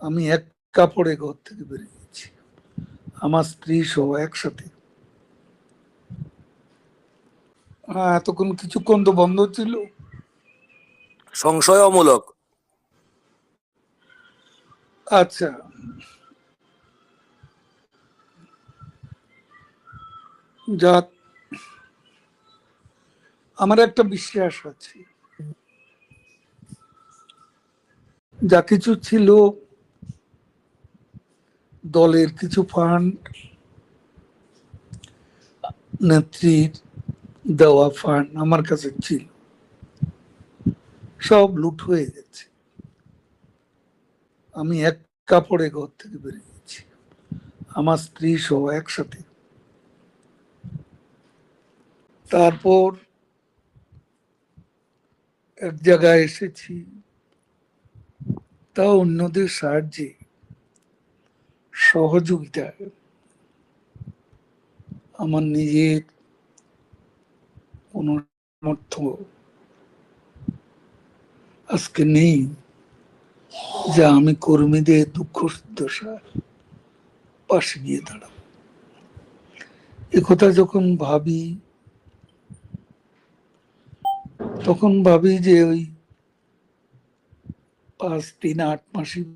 আমি এক কাপড়ে ঘর থেকে বেরিয়ে গেছি। আমার স্ত্রী সহ একসাথে। হ্যাঁ এতক্ষণ কিছুক্ষণ তো বন্ধ ছিল। সংশয় অমূলক আচ্ছা। যাক। আমার একটা বিশ্বাস আছে। যা কিছু ছিল দলের কিছু ফান্ড নেত্রীর দেওয়া ফান্ড আমার কাছে ছিল। সব লুট হয়ে গেছে। আমি এক কাপড়ে ঘর থেকে বেরিয়ে গেছি আমার স্ত্রী সহ একসাথে। তারপর এক জায়গায় এসেছি। তা অন্যদের সাহায্যে সহযোগিতায় আমার নিজের কোনো আজকে নেই যে আমি কর্মীদের দুঃখ দশার পাশে গিয়ে দাঁড়াবো। কথা যখন ভাবি, তখন ভাবি যে ওই পাঁচ তিন আট মাসের